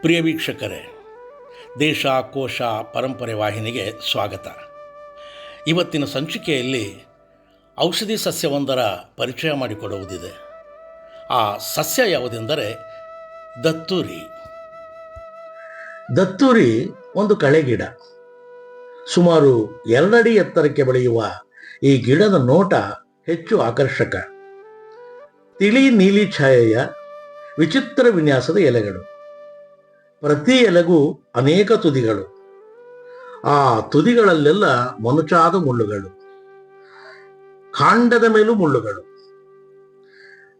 ಪ್ರಿಯ ವೀಕ್ಷಕರೇ, ದೇಶ, ಕೋಶ, ಪರಂಪರೆ ವಾಹಿನಿಗೆ ಸ್ವಾಗತ. ಇವತ್ತಿನ ಸಂಚಿಕೆಯಲ್ಲಿ ಔಷಧಿ ಸಸ್ಯವೊಂದರ ಪರಿಚಯ ಮಾಡಿಕೊಡುವುದಿದೆ. ಆ ಸಸ್ಯ ಯಾವುದೆಂದರೆ ದತ್ತೂರಿ. ದತ್ತೂರಿ ಒಂದು ಕಳೆಗಿಡ ಸುಮಾರು ಎರಡಡಿ ಎತ್ತರಕ್ಕೆ ಬೆಳೆಯುವ ಈ ಗಿಡದ ನೋಟ ಹೆಚ್ಚು ಆಕರ್ಷಕ. ತಿಳಿ ನೀಲಿ ಛಾಯೆಯ ವಿಚಿತ್ರ ವಿನ್ಯಾಸದ ಎಲೆಗಳು. ಪ್ರತಿ ಎಲೆಗೂ ಅನೇಕ ತುದಿಗಳು. ಆ ತುದಿಗಳಲ್ಲೆಲ್ಲ ಮನುಚಾದ ಮುಳ್ಳುಗಳು. ಕಾಂಡದ ಮೇಲೂ ಮುಳ್ಳುಗಳು.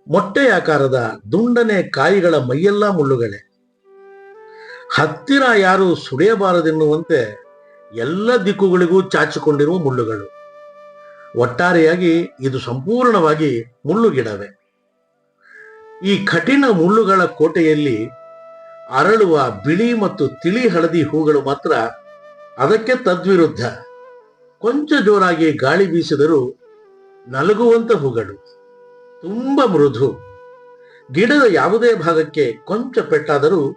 ಮೊಟ್ಟೆಯಾಕಾರದ ದುಂಡನೆ ಕಾಯಿಗಳ ಮೈಯೆಲ್ಲ ಮುಳ್ಳುಗಳೇ. ಹತ್ತಿರ ಯಾರು ಸುಳಿಯಬಾರದೆನ್ನುವಂತೆ ಎಲ್ಲ ದಿಕ್ಕುಗಳಿಗೂ ಚಾಚಿಕೊಂಡಿರುವ ಮುಳ್ಳುಗಳು. ಒಟ್ಟಾರೆಯಾಗಿ ಇದು ಸಂಪೂರ್ಣವಾಗಿ ಮುಳ್ಳುಗಿಡವೆ. ಈ ಕಠಿಣ ಮುಳ್ಳುಗಳ ಕೋಟೆಯಲ್ಲಿ ಅರಳುವ ಬಿಳಿ ಮತ್ತು ತಿಳಿ ಹಳದಿ ಹೂಗಳು ಮಾತ್ರ ಅದಕ್ಕೆ ತದ್ವಿರುದ್ಧ. ಕೊಂಚ ಜೋರಾಗಿ ಗಾಳಿ ಬೀಸಿದರೂ ನಲಗುವಂತ ಹೂಗಳು. ತುಂಬ ಮೃದು. ಗಿಡದ ಯಾವುದೇ ಭಾಗಕ್ಕೆ ಕೊಂಚ ಪೆಟ್ಟಾದರೂ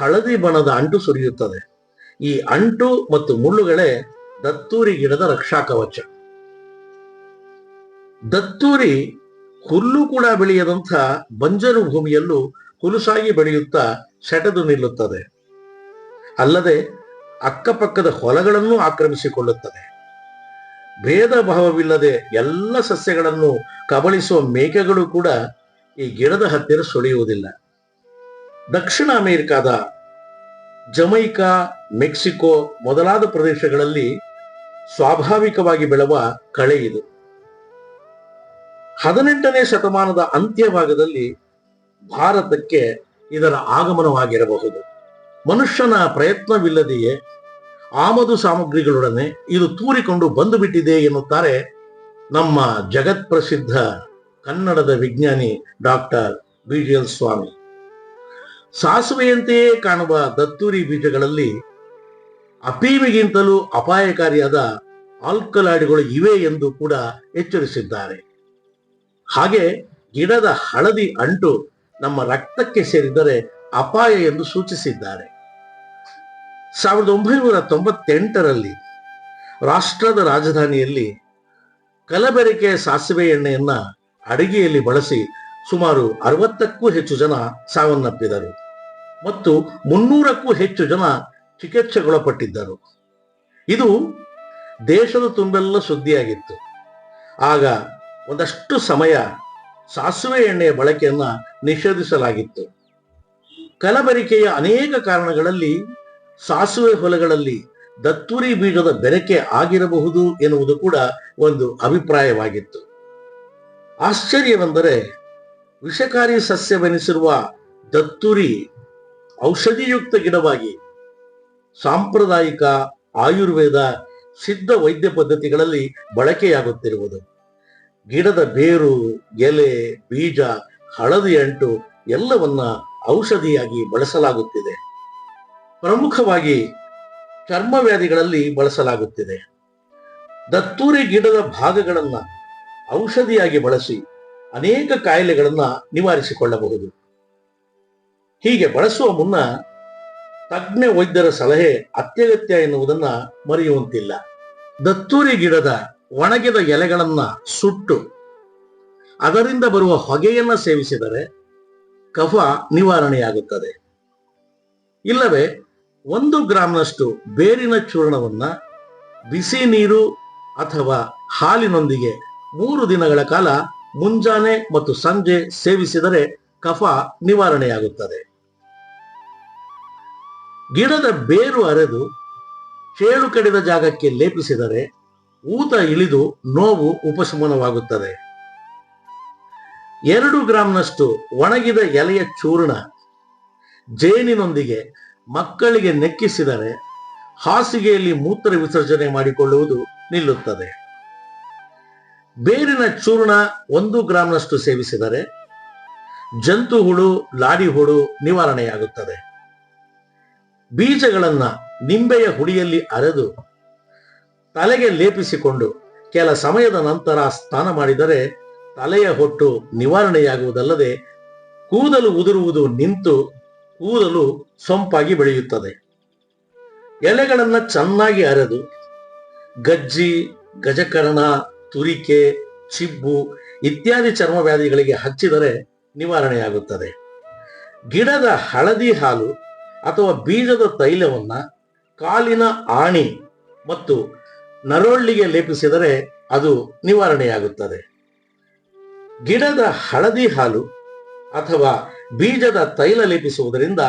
ಹಳದಿ ಬಣ್ಣದ ಅಂಟು ಸುರಿಯುತ್ತದೆ. ಈ ಅಂಟು ಮತ್ತು ಮುಳ್ಳುಗಳೇ ದತ್ತೂರಿ ಗಿಡದ ರಕ್ಷಾ ಕವಚ ದತ್ತೂರಿ ಹುಲ್ಲು ಕೂಡ ಬೆಳೆಯದಂಥ ಬಂಜರು ಭೂಮಿಯಲ್ಲೂ ಹುಲುಸಾಗಿ ಬೆಳೆಯುತ್ತಾ ಸೆಟೆದು ನಿಲ್ಲುತ್ತದೆ. ಅಲ್ಲದೆ ಅಕ್ಕಪಕ್ಕದ ಹೊಲಗಳನ್ನು ಆಕ್ರಮಿಸಿಕೊಳ್ಳುತ್ತದೆ. ಭೇದ ಭಾವವಿಲ್ಲದೆ ಎಲ್ಲ ಸಸ್ಯಗಳನ್ನು ಕಬಳಿಸುವ ಮೇಕೆಗಳು ಕೂಡ ಈ ಗಿಡದ ಹತ್ತಿರ ಸುಳಿಯುವುದಿಲ್ಲ. ದಕ್ಷಿಣ ಅಮೆರಿಕಾದ ಜಮೈಕಾ, ಮೆಕ್ಸಿಕೋ ಮೊದಲಾದ ಪ್ರದೇಶಗಳಲ್ಲಿ ಸ್ವಾಭಾವಿಕವಾಗಿ ಬೆಳೆವ ಕಳೆ ಇದು. ಹದಿನೆಂಟನೇ ಶತಮಾನದ ಅಂತ್ಯಭಾಗದಲ್ಲಿ ಭಾರತಕ್ಕೆ ಇದರ ಆಗಮನವಾಗಿರಬಹುದು. ಮನುಷ್ಯನ ಪ್ರಯತ್ನವಿಲ್ಲದೆಯೇ ಆಮದು ಸಾಮಗ್ರಿಗಳೊಡನೆ ಇದು ತೂರಿಕೊಂಡು ಬಂದು ಬಿಟ್ಟಿದೆ ಎನ್ನುತ್ತಾರೆ ನಮ್ಮ ಜಗತ್ ಪ್ರಸಿದ್ಧ ಕನ್ನಡದ ವಿಜ್ಞಾನಿ ಡಾಕ್ಟರ್ ಬಿ ಸ್ವಾಮಿ. ಸಾಸುವೆಯಂತೆಯೇ ಕಾಣುವ ದತ್ತೂರಿ ಬೀಜಗಳಲ್ಲಿ ಅಪೀಮಿಗಿಂತಲೂ ಅಪಾಯಕಾರಿಯಾದ ಆಲ್ಕಲಾಡಿಗಳು ಇವೆ ಎಂದು ಕೂಡ ಎಚ್ಚರಿಸಿದ್ದಾರೆ. ಹಾಗೆ ಗಿಡದ ಹಳದಿ ಅಂಟು ನಮ್ಮ ರಕ್ತಕ್ಕೆ ಸೇರಿದರೆ ಅಪಾಯ ಎಂದು ಸೂಚಿಸಿದ್ದಾರೆ. ಸಾವಿರದ ಒಂಬೈನೂರ ತೊಂಬತ್ತೆಂಟರಲ್ಲಿ ರಾಷ್ಟ್ರದ ರಾಜಧಾನಿಯಲ್ಲಿ ಕಲಬೆರಕೆ ಸಾಸಿವೆ ಎಣ್ಣೆಯನ್ನ ಅಡಿಗೆಯಲ್ಲಿ ಬಳಸಿ ಸುಮಾರು ಅರವತ್ತಕ್ಕೂ ಹೆಚ್ಚು ಜನ ಸಾವನ್ನಪ್ಪಿದರು ಮತ್ತು ಮುನ್ನೂರಕ್ಕೂ ಹೆಚ್ಚು ಜನ ಚಿಕಿತ್ಸೆಗೊಳಪಟ್ಟಿದ್ದರು. ಇದು ದೇಶದ ತುಂಬೆಲ್ಲ ಸುದ್ದಿಯಾಗಿತ್ತು. ಆಗ ಒಂದಷ್ಟು ಸಮಯ ಸಾಸಿವೆ ಎಣ್ಣೆಯ ಬಳಕೆಯನ್ನ ನಿಷೇಧಿಸಲಾಗಿತ್ತು. ಕಲಬರಿಕೆಯ ಅನೇಕ ಕಾರಣಗಳಲ್ಲಿ ಸಾಸುವೆ ಹೊಲಗಳಲ್ಲಿ ದತ್ತೂರಿ ಬೀಜದ ಬೆರಕೆ ಆಗಿರಬಹುದು ಎನ್ನುವುದು ಕೂಡ ಒಂದು ಅಭಿಪ್ರಾಯವಾಗಿತ್ತು. ಆಶ್ಚರ್ಯವೆಂದರೆ ವಿಷಕಾರಿ ಸಸ್ಯವೆನಿಸಿರುವ ದತ್ತೂರಿ ಔಷಧಿಯುಕ್ತ ಗಿಡವಾಗಿ ಸಾಂಪ್ರದಾಯಿಕ ಆಯುರ್ವೇದ ಸಿದ್ಧ ವೈದ್ಯ ಪದ್ಧತಿಗಳಲ್ಲಿ ಬಳಕೆಯಾಗುತ್ತಿರುವುದು. ಗಿಡದ ಬೇರು, ಎಲೆ, ಬೀಜ, ಹಳದಿ ಅಂಟು ಎಲ್ಲವನ್ನ ಔಷಧಿಯಾಗಿ ಬಳಸಲಾಗುತ್ತಿದೆ. ಪ್ರಮುಖವಾಗಿ ಚರ್ಮ ವ್ಯಾಧಿಗಳಲ್ಲಿ ಬಳಸಲಾಗುತ್ತಿದೆ. ದತ್ತೂರಿ ಗಿಡದ ಭಾಗಗಳನ್ನ ಔಷಧಿಯಾಗಿ ಬಳಸಿ ಅನೇಕ ಕಾಯಿಲೆಗಳನ್ನ ನಿವಾರಿಸಿಕೊಳ್ಳಬಹುದು. ಹೀಗೆ ಬಳಸುವ ಮುನ್ನ ತಜ್ಞ ವೈದ್ಯರ ಸಲಹೆ ಅತ್ಯಗತ್ಯ ಎನ್ನುವುದನ್ನ ಮರೆಯುವಂತಿಲ್ಲ. ದತ್ತೂರಿ ಗಿಡದ ಒಣಗಿದ ಎಲೆಗಳನ್ನ ಸುಟ್ಟು ಅದರಿಂದ ಬರುವ ಹೊಗೆಯನ್ನ ಸೇವಿಸಿದರೆ ಕಫ ನಿವಾರಣೆಯಾಗುತ್ತದೆ. ಇಲ್ಲವೇ, ಒಂದು ಗ್ರಾಮ್ನಷ್ಟು ಬೇರಿನ ಚೂರ್ಣವನ್ನ ಬಿಸಿ ನೀರು ಅಥವಾ ಹಾಲಿನೊಂದಿಗೆ ಮೂರು ದಿನಗಳ ಕಾಲ ಮುಂಜಾನೆ ಮತ್ತು ಸಂಜೆ ಸೇವಿಸಿದರೆ ಕಫ ನಿವಾರಣೆಯಾಗುತ್ತದೆ. ಗಿಡದ ಬೇರು ಅರೆದು ಚೇಳು ಕಡಿದ ಜಾಗಕ್ಕೆ ಲೇಪಿಸಿದರೆ ಊತ ಇಳಿದು ನೋವು ಉಪಶಮನವಾಗುತ್ತದೆ. ಎರಡು ಗ್ರಾಂನಷ್ಟು ಒಣಗಿದ ಎಲೆಯ ಚೂರ್ಣ ಜೇನಿನೊಂದಿಗೆ ಮಕ್ಕಳಿಗೆ ನೆಕ್ಕಿಸಿದರೆ ಹಾಸಿಗೆಯಲ್ಲಿ ಮೂತ್ರ ವಿಸರ್ಜನೆ ಮಾಡಿಕೊಳ್ಳುವುದು ನಿಲ್ಲುತ್ತದೆ. ಬೇರಿನ ಚೂರ್ಣ ಒಂದು ಗ್ರಾಂನಷ್ಟು ಸೇವಿಸಿದರೆ ಜಂತು ಹುಳು ಲಾಡಿ ಹುಳು ನಿವಾರಣೆಯಾಗುತ್ತದೆ. ಬೀಜಗಳನ್ನ ನಿಂಬೆಯ ಹುಡಿಯಲ್ಲಿ ಅರೆದು ತಲೆಗೆ ಲೇಪಿಸಿಕೊಂಡು ಕೆಲ ಸಮಯದ ನಂತರ ಸ್ನಾನ ಮಾಡಿದರೆ ತಲೆಯ ಹೊಟ್ಟು ನಿವಾರಣೆಯಾಗುವುದಲ್ಲದೆ ಕೂದಲು ಉದುರುವುದು ನಿಂತು ಕೂದಲು ಸೊಂಪಾಗಿ ಬೆಳೆಯುತ್ತದೆ. ಎಲೆಗಳನ್ನು ಚೆನ್ನಾಗಿ ಅರೆದು ಗಜ್ಜಿ, ಗಜಕರಣ, ತುರಿಕೆ, ಚಿಬ್ಬು ಇತ್ಯಾದಿ ಚರ್ಮ ವ್ಯಾಧಿಗಳಿಗೆ ಹಚ್ಚಿದರೆ ನಿವಾರಣೆಯಾಗುತ್ತದೆ. ಗಿಡದ ಹಳದಿ ಹಾಲು ಅಥವಾ ಬೀಜದ ತೈಲವನ್ನ ಕಾಲಿನ ಆಣಿ ಮತ್ತು ನರೊಳ್ಳಿಗೆ ಲೇಪಿಸಿದರೆ ಅದು ನಿವಾರಣೆಯಾಗುತ್ತದೆ. ಗಿಡದ ಹಳದಿ ಹಾಲು ಅಥವಾ ಬೀಜದ ತೈಲ ಲೇಪಿಸುವುದರಿಂದ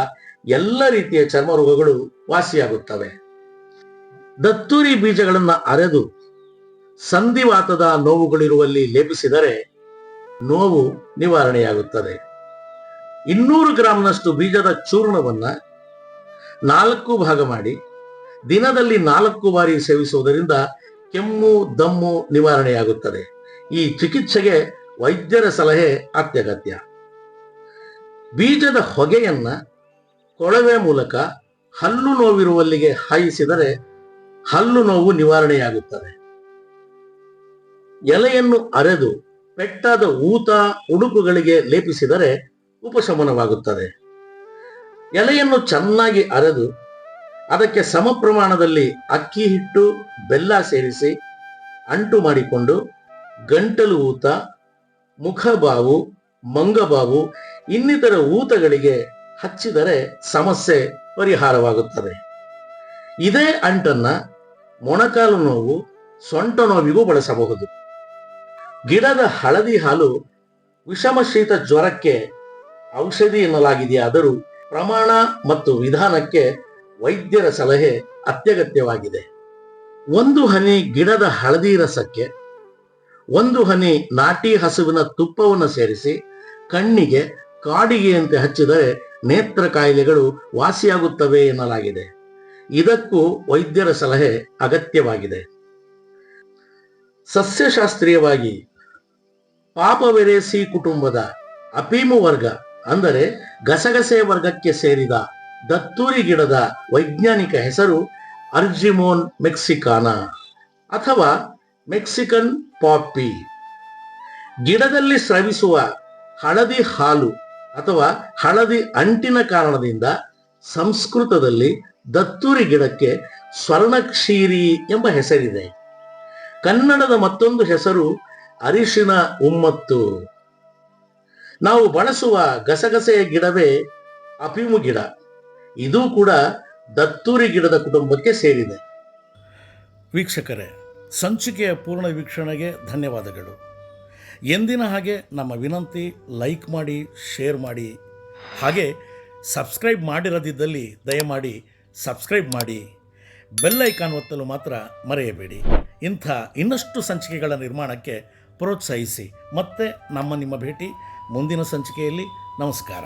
ಎಲ್ಲ ರೀತಿಯ ಚರ್ಮ ರೋಗಗಳು ವಾಸಿಯಾಗುತ್ತವೆ. ದತ್ತೂರಿ ಬೀಜಗಳನ್ನು ಅರೆದು ಸಂಧಿವಾತದ ನೋವುಗಳಿರುವಲ್ಲಿ ಲೇಪಿಸಿದರೆ ನೋವು ನಿವಾರಣೆಯಾಗುತ್ತದೆ. ಇನ್ನೂರು ಗ್ರಾಂನಷ್ಟು ಬೀಜದ ಚೂರ್ಣವನ್ನ ನಾಲ್ಕು ಭಾಗ ಮಾಡಿ ದಿನದಲ್ಲಿ ನಾಲ್ಕು ಬಾರಿ ಸೇವಿಸುವುದರಿಂದ ಕೆಮ್ಮು, ದಮ್ಮು ನಿವಾರಣೆಯಾಗುತ್ತದೆ. ಈ ಚಿಕಿತ್ಸೆಗೆ ವೈದ್ಯರ ಸಲಹೆ ಅತ್ಯಗತ್ಯ. ಬೀಜದ ಹೊಗೆಯನ್ನ ಕೊಳವೆ ಮೂಲಕ ಹಲ್ಲು ನೋವಿರುವಲ್ಲಿಗೆ ಹಾಯಿಸಿದರೆ ಹಲ್ಲು ನೋವು ನಿವಾರಣೆಯಾಗುತ್ತದೆ. ಎಲೆಯನ್ನು ಅರೆದು ಪೆಟ್ಟಾದ ಊತ, ಉಡುಪುಗಳಿಗೆ ಲೇಪಿಸಿದರೆ ಉಪಶಮನವಾಗುತ್ತದೆ. ಎಲೆಯನ್ನು ಚೆನ್ನಾಗಿ ಅರೆದು ಅದಕ್ಕೆ ಸಮ ಪ್ರಮಾಣದಲ್ಲಿ ಅಕ್ಕಿ ಹಿಟ್ಟು, ಬೆಲ್ಲ ಸೇರಿಸಿ ಅಂಟು ಮಾಡಿಕೊಂಡು ಗಂಟಲು ಊತ, ಮುಖಬಾವು, ಮಂಗಬಾವು, ಇನ್ನಿತರ ಊತಗಳಿಗೆ ಹಚ್ಚಿದರೆ ಸಮಸ್ಯೆ ಪರಿಹಾರವಾಗುತ್ತದೆ. ಇದೇ ಅಂಟನ್ನ ಮೊಣಕಾಲು ನೋವು, ಸೊಂಟ ನೋವಿಗೂ ಬಳಸಬಹುದು. ಗಿಡದ ಹಳದಿ ಹಾಲು ವಿಷಮ ಶೀತ ಜ್ವರಕ್ಕೆ ಔಷಧಿ ಎನ್ನಲಾಗಿದೆಯಾದರೂ ಪ್ರಮಾಣ ಮತ್ತು ವಿಧಾನಕ್ಕೆ ವೈದ್ಯರ ಸಲಹೆ ಅತ್ಯಗತ್ಯವಾಗಿದೆ. ಒಂದು ಹನಿ ಗಿಡದ ಹಳದಿ ರಸಕ್ಕೆ, ಒಂದು ಹನಿ ನಾಟಿ ಹಸುವಿನ ತುಪ್ಪವನ್ನು ಸೇರಿಸಿ ಕಣ್ಣಿಗೆ ಕಾಡಿಗೆಯಂತೆ ಹಚ್ಚಿದರೆ ನೇತ್ರ ಕಾಯಿಲೆಗಳು ವಾಸಿಯಾಗುತ್ತವೆ ಎನ್ನಲಾಗಿದೆ. ಇದಕ್ಕೂ ವೈದ್ಯರ ಸಲಹೆ ಅಗತ್ಯವಾಗಿದೆ. ಸಸ್ಯಶಾಸ್ತ್ರೀಯವಾಗಿ ಪಾಪವೆರೇಸಿ ಕುಟುಂಬದ ಅಪೀಮು ವರ್ಗ, ಅಂದರೆ ಗಸಗಸೆ ವರ್ಗಕ್ಕೆ ಸೇರಿದ ದತ್ತೂರಿ ಗಿಡದ ವೈಜ್ಞಾನಿಕ ಹೆಸರು ಅರ್ಜಿಮೋನ್ ಮೆಕ್ಸಿಕಾನಾ ಅಥವಾ ಮೆಕ್ಸಿಕನ್ ಪಾಪಿ. ಗಿಡದಲ್ಲಿ ಸ್ರವಿಸುವ ಹಳದಿ ಹಾಲು ಅಥವಾ ಹಳದಿ ಅಂಟಿನ ಕಾರಣದಿಂದ ಸಂಸ್ಕೃತದಲ್ಲಿ ದತ್ತೂರಿ ಗಿಡಕ್ಕೆ ಸ್ವರ್ಣಕ್ಷೀರಿ ಎಂಬ ಹೆಸರಿದೆ. ಕನ್ನಡದ ಮತ್ತೊಂದು ಹೆಸರು ಅರಿಶಿನ ಉಮ್ಮತ್ತು. ನಾವು ಬಳಸುವ ಗಸಗಸೆಯ ಗಿಡವೇ ಅಪಿಮು ಗಿಡ ಇದು ಕೂಡ ದತ್ತೂರಿ ಗಿಡದ ಕುಟುಂಬಕ್ಕೆ ಸೇರಿದೆ. ವೀಕ್ಷಕರೇ, ಸಂಚಿಕೆಯ ಪೂರ್ಣ ವೀಕ್ಷಣೆಗೆ ಧನ್ಯವಾದಗಳು. ಎಂದಿನ ಹಾಗೆ ನಮ್ಮ ವಿನಂತಿ, ಲೈಕ್ ಮಾಡಿ, ಶೇರ್ ಮಾಡಿ. ಹಾಗೆ ಸಬ್ಸ್ಕ್ರೈಬ್ ಮಾಡಿರದಿದ್ದಲ್ಲಿ ದಯಮಾಡಿ ಸಬ್ಸ್ಕ್ರೈಬ್ ಮಾಡಿ. ಬೆಲ್ ಐಕಾನ್ ಒತ್ತಲು ಮಾತ್ರ ಮರೆಯಬೇಡಿ. ಇಂಥ ಇನ್ನಷ್ಟು ಸಂಚಿಕೆಗಳ ನಿರ್ಮಾಣಕ್ಕೆ ಪ್ರೋತ್ಸಾಹಿಸಿ. ಮತ್ತೆ ನಮ್ಮ ನಿಮ್ಮ ಭೇಟಿ ಮುಂದಿನ ಸಂಚಿಕೆಯಲ್ಲಿ. ನಮಸ್ಕಾರ.